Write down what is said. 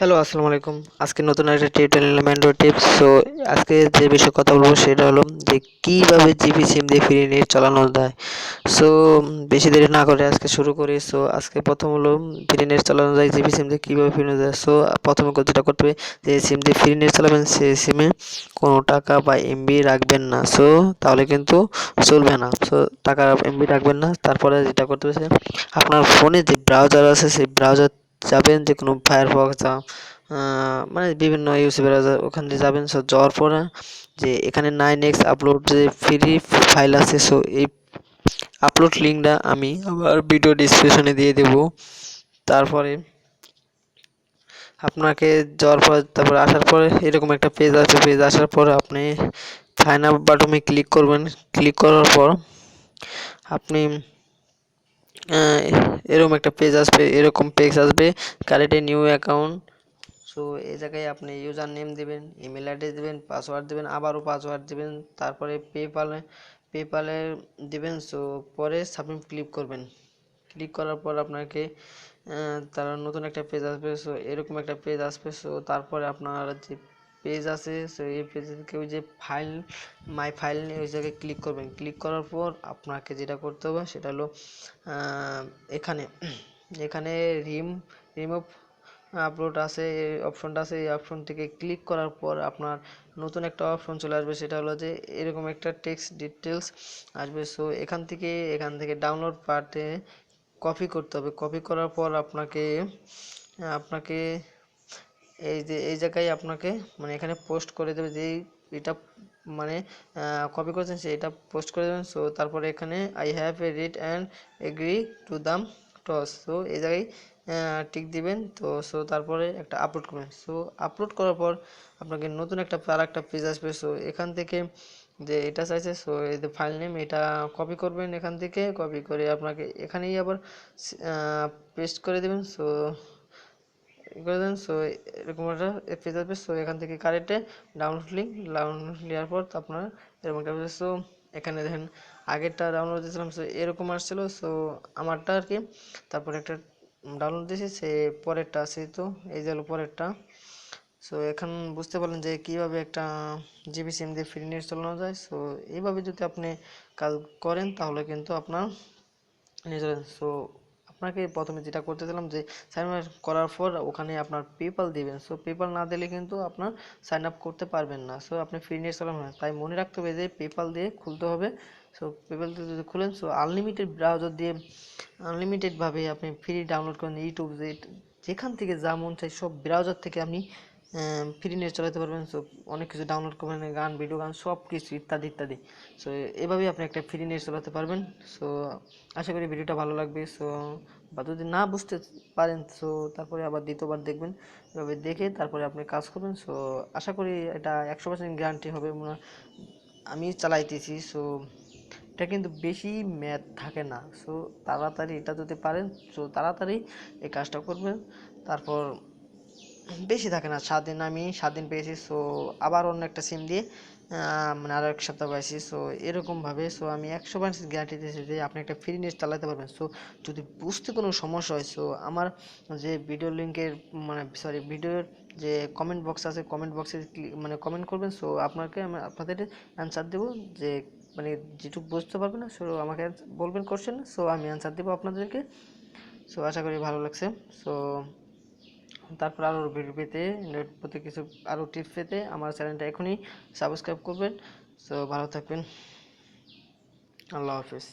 Hello আসসালামু আলাইকুম। আজকে নতুন একটা টিউটোরিয়াল নিলাম অ্যান্ড্রয়েড টিপস সো আজকে যে বিষয়ে কথা বলব সেটা হলো যে কীভাবে জিপি সিম দিয়ে ফ্রি নেট চালানো যায়। সো বেশি দেরি না করে আজকে শুরু করি। সো আজকে প্রথম হলো ফ্রি নেট চালানো যায় জিপি সিম দিয়ে কীভাবে ফ্রি নেট যায়। সো প্রথমে যেটা করতে হবে, যে সিম দিয়ে ফ্রি নেট চালাবেন সেই সিমে কোনো টাকা বা এমবি রাখবেন না। সো তাহলে কিন্তু চলবে না। সো টাকা এমবি রাখবেন না। তারপরে যেটা করতে হবে আপনার ফোনে যে ব্রাউজার আছে, সেই ব্রাউজার যাবেন যে কোনো ফায়ারফক্স মানে বিভিন্ন ইউসি ব্রাউজার ওখান দিয়ে যাবেন। সো যাওয়ার পরে যে এখানে নাইন এক্স আপলোড যে ফ্রি ফাইল আছে সো এই আপলোড লিঙ্কটা আমি আবার ভিডিও ডিসক্রিপশনে দিয়ে দেব। তারপরে আপনাকে যাওয়ার পর, তারপরে আসার পরে এরকম একটা পেজ আছে। পেজ আসার পর আপনি সাইন আপ বাটনে ক্লিক করবেন। ক্লিক করার পর আপনি এরকম একটা পেজ আসবে, এরকম পেজ আসবে কারেক্ট নিউ অ্যাকাউন্ট সো এই জায়গায় আপনি ইউজার নেম দেবেন ইমেল অ্যাড্রেস দেবেন পাসওয়ার্ড দেবেন, আবারও পাসওয়ার্ড দেবেন, তারপরে পেপালে পেপালে দেবেন সো পরে সাবমিট ক্লিক করবেন। ক্লিক করার পর আপনাকে তারা নতুন একটা পেজ আসবে সো এরকম একটা পেজ আসবে সো তারপরে আপনার যে পেজ আছে সো এই পেজে কেউ যে ফাইল মাই ফাইল নিয়ে ওই জায়গায় ক্লিক করবেন। ক্লিক করার পর আপনাকে যেটা করতে হবে সেটা হলো এখানে এখানে রিম রিমুভ আপলোড আছে অপশনটা আছে, এই অপশন থেকে ক্লিক করার পর আপনার নতুন একটা অপশন চলে আসবে, সেটা হলো যে এরকম একটা টেক্সট ডিটেলস আসবে। সো এখান থেকে এখান থেকে ডাউনলোড পার্টে কপি করতে হবে। কপি করার পর আপনাকে আপনাকে এই যে, এই জায়গায় আপনাকে মানে এখানে পোস্ট করে দেবে যে এটা মানে কপি করেছেন, সে এটা পোস্ট করে দেবেন। সো তারপরে এখানে I have a read and agree to the TOS so এই জায়গায় টিক দিবেন। তো সো তারপরে একটা আপলোড করবেন। সো আপলোড করার পর আপনাকে নতুন একটা আর একটা পেজ আসবে। সো এখান থেকে যে এটা চাইছে সো এই যে ফাইল নেম এটা কপি করবেন এখান থেকে। কপি করে আপনাকে এখানেই আবার পেস্ট করে দেবেন। সো করে দেন। সো এরকম একটা পেজ আসবে সো এখান থেকে কারেন্টে ডাউনলোড লিঙ্ক ডাউনলোড নেওয়ার পর আপনার এরকম একটা সো এখানে দেখেন, আগেরটা ডাউনলোড দিয়েছিলাম। সো এরকম আসছিল। সো আমারটা আর কি, তারপর একটা ডাউনলোড দিয়েছি। সে পরেরটা আছে তো, এই যে হলো পরেরটা। সো এখন বুঝতে পারলেন যে কীভাবে একটা জিবি সিম দিয়ে ফ্রি নেট চালানো যায়। সো এইভাবে যদি আপনি কাজ করেন তাহলে কিন্তু আপনার নিজের সো আপনাকে প্রথমে যেটা করতে দিলাম যে সাইন আপ করার পর ওখানে আপনার পেপাল দিবেন। সো পেপাল না দিলে কিন্তু আপনার সাইন আপ করতে পারবেন না। সো আপনি ফ্রি নেট চালানো তাই মনে রাখতে হবে যে পেপাল দিয়ে খুলতে হবে। সো পেপাল দিয়ে যদি খুলেন সো আনলিমিটেড ব্রাউজার দিয়ে আনলিমিটেডভাবে আপনি ফ্রি ডাউনলোড করেন ইউটিউব যেখান থেকে যা মন চাই সব ব্রাউজার থেকে আপনি ফ্রি নেট চালাতে পারবেন সো অনেক কিছু ডাউনলোড করবেন গান ভিডিও গান সব কিছু ইত্যাদি ইত্যাদি। সো এভাবেই আপনি একটা ফ্রি নেট চালাতে পারবেন। সো আশা করি ভিডিওটা ভালো লাগবে। সো বা যদি না বুঝতে পারেন সো তারপরে আবার দ্বিতীয়বার দেখবেন। এভাবে দেখে তারপরে আপনি কাজ করবেন। সো আশা করি এটা একশো পার্সেন্ট গ্যারান্টি হবে। আমি চালাইতেছি। সো এটা কিন্তু বেশি ম্যাথ থাকে না। সো তাড়াতাড়ি এটা যদি পারেন সো তাড়াতাড়ি এই কাজটা করবেন। তারপর বেশি থাকে না, সাত দিন আমি সাত দিন পেয়েছি সো আবার অন্য একটা সিম দিয়ে মানে আরও এক সপ্তাহ পাইছি সো এরকমভাবে সো আমি একশো পার্সেন্ট গ্যারান্টি দিয়েছি যে আপনি একটা ফ্রি নেট চালাতে পারবেন। সো যদি বুঝতে কোনো সমস্যা হয় সো আমার যে ভিডিও লিঙ্কের মানে সরি ভিডিওর যে কমেন্ট বক্স আছে কমেন্ট বক্সে মানে কমেন্ট করবেন সো আপনাকে আমি আপনাদের অ্যান্সার দেবো যে মানে যেটুকু বুঝতে পারবেন না সো আমাকে বলবেন কোশ্চেন সো আমি অ্যান্সার দেবো আপনাদেরকে। সো আশা করি ভালো লাগছে সো তারপর আরও ভিডিও পেতে নেট প্রতি কিছু আরও টিপস পেতে আমার চ্যানেলটা এখনই সাবস্ক্রাইব করবেন। সো ভালো থাকবেন। আল্লাহ হাফিজ।